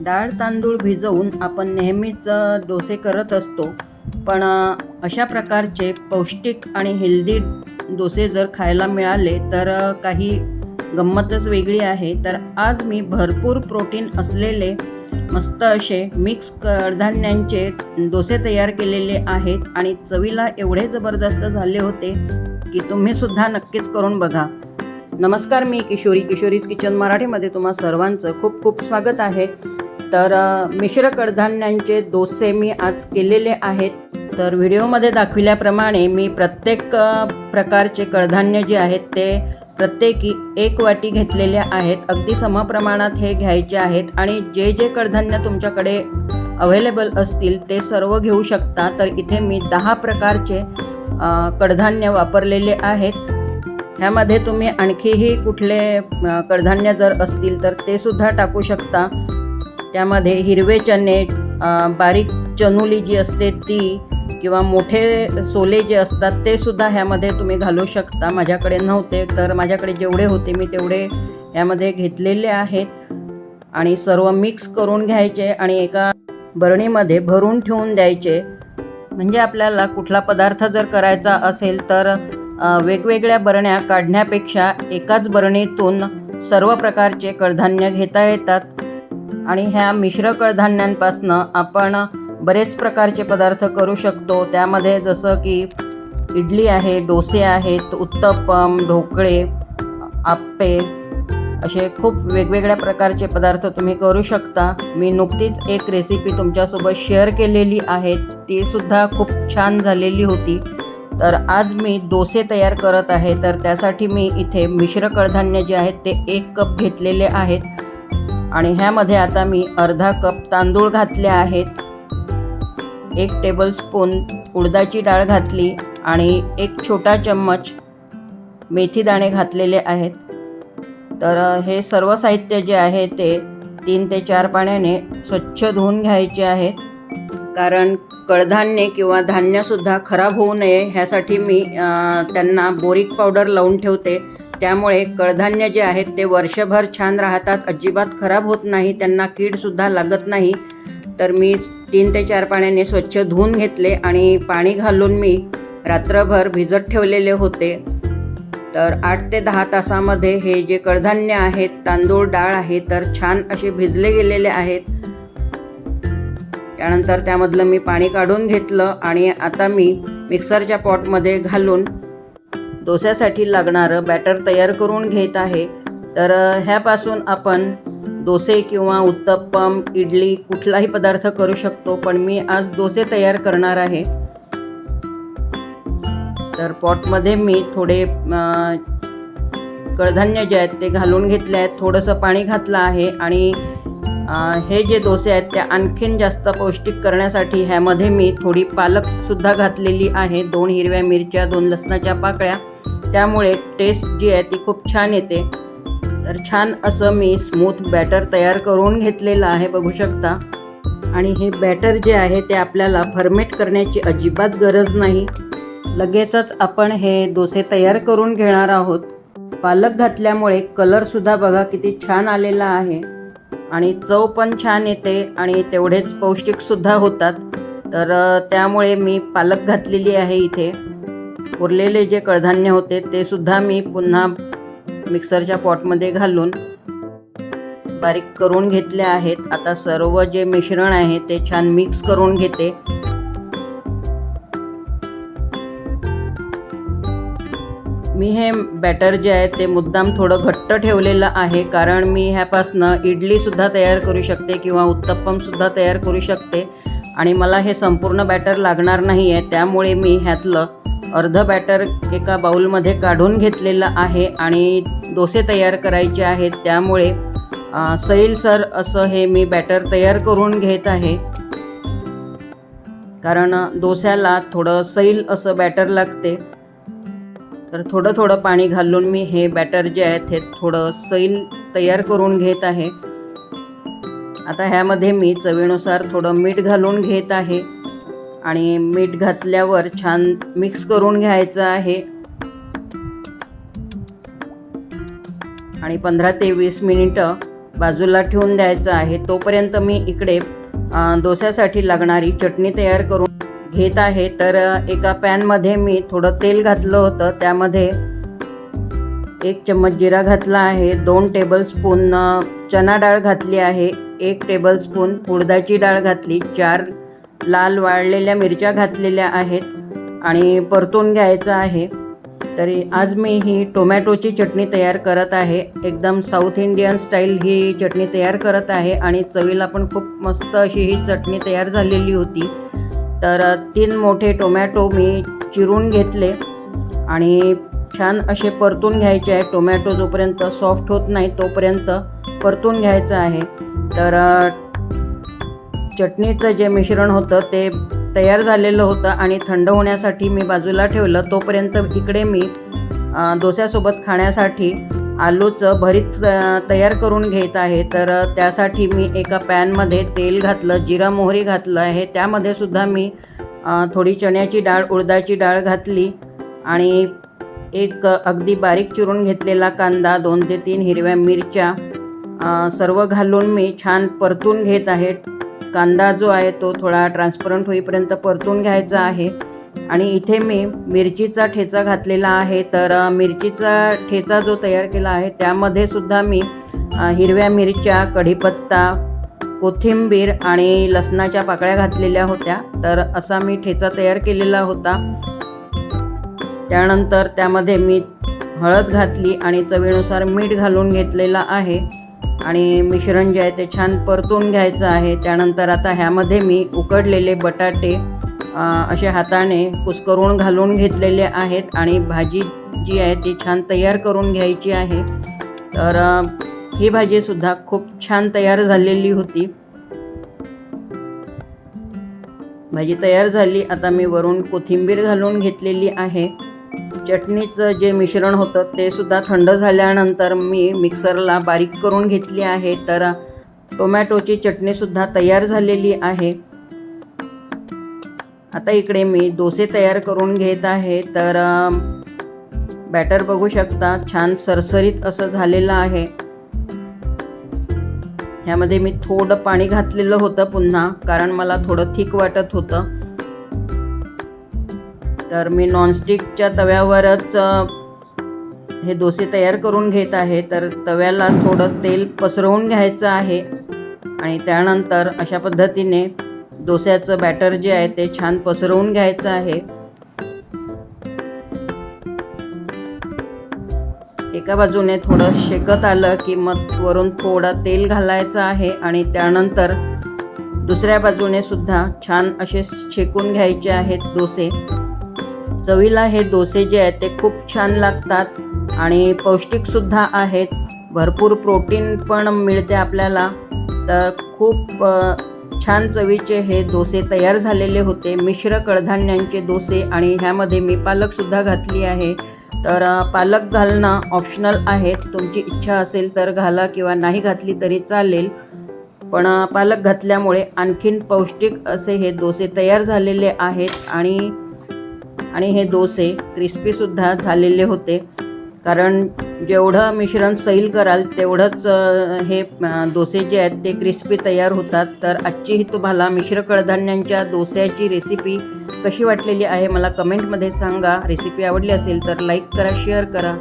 डाळ तांदूळ भिजवून आपण नेहमीच डोसे करत असतो. पण अशा प्रकारचे पौष्टिक आणि हेल्दी डोसे जर खायला मिळाले तर काही गंमतच वेगळी आहे. तर आज मी भरपूर प्रोटीन असलेले मस्त असे मिक्स कडधान्यांचे डोसे तयार केलेले आहेत आणि चवीला एवढे जबरदस्त झाले होते की तुम्ही सुद्धा नक्कीच करून बघा. नमस्कार मी किशोरी किशोरीज किचन मराठीमध्ये तुम्हा सर्वांचं खूप खूप स्वागत आहे. तर मिश्र कडधान्यांचे डोसे मी आज केलेले आहेत. तर व्हिडिओमध्ये दाखविल्याप्रमाणे मी प्रत्येक प्रकारचे कडधान्य जे आहेत ते प्रत्येकी एक वाटी घेतलेले आहेत. अगदी समप्रमाणात हे घ्यायचे आहेत आणि जे जे कडधान्य तुमच्याकडे अवेलेबल असतील ते सर्व घेऊ शकता. तर इथे मी दहा प्रकारचे कडधान्य वापरलेले आहेत. ह्यामध्ये तुम्ही आणखीही कुठले कडधान्य जर असतील तर ते सुद्धा टाकू शकता. त्यामध्ये हिरवे चणे बारीक चनुली जी असते ती किंवा मोठे सोले जे असतात ते सुद्धा ह्यामध्ये तुम्ही घालू शकता. माझ्याकडे नव्हते तर माझ्याकडे जेवढे होते मी तेवढे ह्यामध्ये घेतलेले आहेत. आणि सर्व मिक्स करून घ्यायचे आणि एका बरणीमध्ये भरून ठेवून द्यायचे. म्हणजे आपल्याला कुठला पदार्थ जर करायचा असेल तर वेगवेगळ्या बरण्या काढण्यापेक्षा एकाच बरणीतून सर्व प्रकारचे कडधान्य घेता येतात. आणि ह्या मिश्र कडधान्यांपासनं आपण बरेच प्रकारचे पदार्थ करू शकतो. त्यामध्ये जसं की इडली आहे डोसे आहेत उत्तप्पम ढोकळे आप्पे असे खूप वेगवेगळ्या प्रकारचे पदार्थ तुम्ही करू शकता. मी नुकतीच एक रेसिपी तुमच्यासोबत शेअर केलेली आहे. ती सुद्धा खूप छान झालेली होती. तर आज मी डोसे तयार करत आहे. तर त्यासाठी मी इथे मिश्र कडधान्य जे आहेत ते एक कप घेतलेले आहेत. आणि ह्यामध्ये आता मी अर्धा कप तांदूळ घातले आहेत. एक टेबलस्पून उडदाची डाळ घातली आणि एक छोटा चम्मच मेथी दाणे घातलेले आहेत. तर हे सर्व साहित्य जे आहे ते तीन ते चार पाण्याने स्वच्छ धुवून घ्यायचे आहे. कारण कडधान्य किंवा धान्यसुद्धा खराब होऊ नये ह्यासाठी मी त्यांना बोरिक पावडर लावून ठेवते. त्यामुळे कडधान्य जे आहेत ते वर्षभर छान राहतात अजिबात खराब होत नाही त्यांना कीडसुद्धा लागत नाही. तर मी तीन ते चार पाण्याने स्वच्छ धुवून घेतले आणि पाणी घालून मी रात्रभर भिजत ठेवलेले होते. तर आठ ते दहा तासामध्ये हे जे कडधान्य आहेत तांदूळ डाळ आहे तर छान असे भिजले गेलेले आहेत. त्यानंतर त्यामधलं मी पाणी काढून घेतलं आणि आता मी मिक्सरच्या पॉटमध्ये घालून डोस्यासाठी लागणारं बॅटर तयार करून घेत आहे. तर ह्यापासून आपण डोसे किंवा उत्तप्पम इडली कुठलाही पदार्थ करू शकतो पण मी आज डोसे तयार करणार आहे. तर पॉटमध्ये मी थोडे कडधान्य जे आहेत ते घालून घेतले आहेत. थोडंसं पाणी घातलं आहे आणि हे जे डोसे आहेत ते आणखीन जास्त पौष्टिक करण्यासाठी ह्यामध्ये मी थोडी पालकसुद्धा घातलेली आहे. दोन हिरव्या मिरच्या दोन लसणाच्या पाकळ्या. त्यामुळे टेस्ट जी आहे ती खूप छान येते. तर छान असं मी स्मूथ बॅटर तयार करून घेतलेलं आहे बघू शकता. आणि हे बॅटर जे आहे ते आपल्याला फर्मेट करण्याची अजिबात गरज नाही. लगेचच आपण हे डोसे तयार करून घेणार आहोत. पालक घातल्यामुळे कलरसुद्धा बघा किती छान आलेला आहे. आणि चव पण छान येते आणि तेवढेच पौष्टिकसुद्धा होतात. तर त्यामुळे मी पालक घातलेली आहे इथे. उरलेले जे कडधान्य होते ते सुद्धा मी पुन्हा मिक्सरच्या पॉटमध्ये घालून बारीक करून घेतले आहेत. आता सर्व जे मिश्रण आहे ते छान मिक्स करून घेते. मी हे बॅटर जे आहे ते मुद्दाम थोडं घट्ट ठेवलेलं आहे कारण मी ह्यापासनं इडलीसुद्धा तयार करू शकते किंवा उत्तप्पमसुद्धा तयार करू शकते. आणि मला हे संपूर्ण बॅटर लागणार नाही आहे त्यामुळे मी ह्यातलं अर्धं बॅटर एका बाऊलमध्ये काढून घेतलेलं आहे आणि डोसे तयार करायचे आहेत. त्यामुळे सैलसर असं हे मी बॅटर तयार करून घेत आहे. कारण डोस्याला थोडं सैल असं बॅटर लागते. तर थोडं थोडं पाणी घालून मी हे बॅटर जे आहे ते थोडं सैल तयार करून घेत आहे. आता ह्यामध्ये मी चवीनुसार थोडं मीठ घालून घेत आहे. आणि मीठ घातल्यावर छान मिक्स करून घ्यायचं आहे. आणि पंधरा ते वीस मिनिटं बाजूला ठेवून द्यायचं आहे. तोपर्यंत मी इकडे डोस्यासाठी लागणारी चटणी तयार करून घेत आहे. तर एका पॅनमध्ये मी थोडं तेल घातलं होतं. त्यामध्ये एक चम्मच जिरा घातला आहे. दोन टेबलस्पून चना डाळ घातली आहे. एक टेबलस्पून उडदाची डाळ घातली. चार लाल वाळलेल्या मिरच्या घातलेल्या आहेत आणि परतून घ्यायचं आहे. तरी आज मी ही टोमॅटोची चटणी तयार करत आहे. एकदम साऊथ इंडियन स्टाईल ही चटणी तयार करत आहे आणि चवीला पण खूप मस्त अशी ही चटणी तयार झालेली होती. तर तीन मोठे टोमॅटो मी चिरून घेतले आणि छान असे परतून घ्यायचे आहे. टोमॅटो जोपर्यंत सॉफ्ट होत नाही तोपर्यंत परतून घ्यायचं आहे. तर चटणीचं जे मिश्रण होतं ते तयार झालेलं होतं आणि थंड होण्यासाठी मी बाजूला ठेवलं. तोपर्यंत इकडे मी डोस्यासोबत खाण्यासाठी आलूचं भरीत तयार करून घेत आहे. तर त्यासाठी मी एका पॅनमध्ये तेल घातलं जिरा मोहरी घातलं आहे. त्यामध्ये सुद्धा मी थोडी चण्याची डाळ उडदाची डाळ घातली आणि एक अगदी बारीक चिरून घेतलेला कांदा दोन ते तीन हिरव्या मिरच्या सर्व घालून मी छान परतून घेत आहे. कांदा जो आहे तो थोडा ट्रान्सपरंट होईपर्यंत परतून घ्यायचा आहे. आणि इथे मी मिरचीचा ठेचा घातलेला आहे. तर मिरचीचा ठेचा जो तयार केला आहे त्यामध्ये सुद्धा मी हिरव्या मिरच्या कढीपत्ता कोथिंबीर आणि लसणाच्या पाकळ्या घातलेल्या होत्या. तर असा मी ठेचा तयार केलेला होता. त्यानंतर त्यामध्ये मी हळद घातली आणि चवीनुसार मीठ घालून घेतलेला आहे. आणि मिश्रण जे आहे ते छान परतून घ्यायचं आहे. त्यानंतर आता ह्यामध्ये मी उकडलेले बटाटे असे हाताने कुसकरून घालून घेतलेले आहेत आणि भाजी जी आहे ती छान तयार करून घ्यायची आहे. तर ही भाजीसुद्धा खूप छान तयार झालेली होती. भाजी तयार झाली. आता मी वरून कोथिंबीर घालून घेतलेली आहे. चटणीचं जे मिश्रण होतं ते सुद्धा थंड झाल्यानंतर मी मिक्सरला बारीक करून घेतली आहे. तर टोमॅटोची चटणीसुद्धा तयार झालेली आहे. आता इकडे मी डोसे तयार करून घेत आहे. तर बॅटर बघू शकता छान सरसरीत असं झालेलं आहे. ह्यामध्ये मी थोडं पाणी घातलेलं होतं पुन्हा कारण मला थोडं थिक वाटत होतं. तर मी नॉनस्टिकच्या तव्यावरच हे डोसे तयार करून घेत आहे. तर तव्याला थोडं तेल पसरवून घ्यायचं आहे आणि त्यानंतर अशा पद्धतीने डोस्याचं बॅटर जे आहे ते छान पसरवून घ्यायचं आहे. एका बाजूने थोडं शेकत आलं की मग वरून थोडं तेल घालायचं आहे आणि त्यानंतर दुसऱ्या बाजूने सुद्धा छान असे शेकून घ्यायचे आहेत डोसे. चवीला हे डोसे जे आहेत ते खूप छान लागतात आणि पौष्टिकसुद्धा आहेत. भरपूर प्रोटीन पण मिळते आपल्याला. तर खूप छान चवीचे हे डोसे तयार झालेले होते. मिश्र कडधान्यांचे डोसे आणि ह्यामध्ये मी पालकसुद्धा घातली आहे. तर पालक घालणं ऑप्शनल आहे. तुमची इच्छा असेल तर घाला किंवा नाही घातली तरी चालेल. पण पालक घातल्यामुळे आणखीन पौष्टिक असे हे डोसे तयार झालेले आहेत आणि आणि हे डोसे क्रिस्पीसुद्धा झालेले होते. कारण जेवढं मिश्रण सैल कराल तेवढंच हे डोसे जे आहेत ते क्रिस्पी तयार होतात. तर आजची ही तुम्हाला मिश्र कडधान्यांच्या डोस्याची रेसिपी कशी वाटलेली आहे मला कमेंटमध्ये सांगा. रेसिपी आवडली असेल तर लाईक करा शेअर करा.